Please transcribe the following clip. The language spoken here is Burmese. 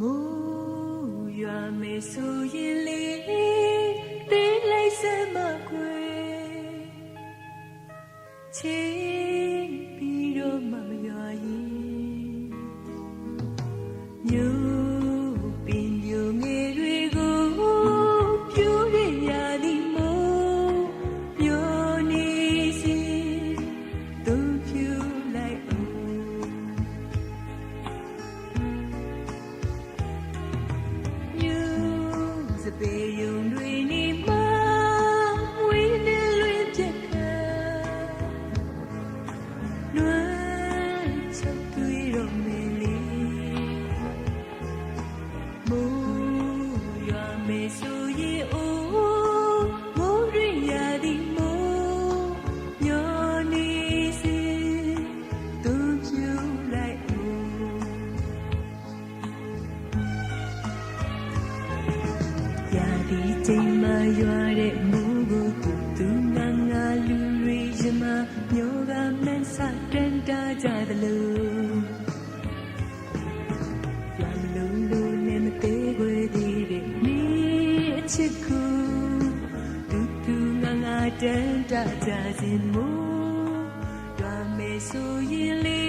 မိုးရွာမယ်ဆိုရင်လေတင်းလိုက်စမ်းမကွယ်ချ စပေယုံတွေနေမှာဝိနေလွင်ပြက်ကနွမ်းချက်တွေတော့မေလီမိုးရွာမေဆိုရင်အိုး ရာဒီချိန်မှရွာတဲ့မူကိုသူသူငါငါလူတွေရမမျိုးကမန်းစတန်တာကြသလိုရမလုံးလုံးနဲ့မသေးခွေသေးတဲ့နေအချစ်ကိုသူသူငါငါတန်တာကြစဉ်မူရွာမေဆိုရင်လေ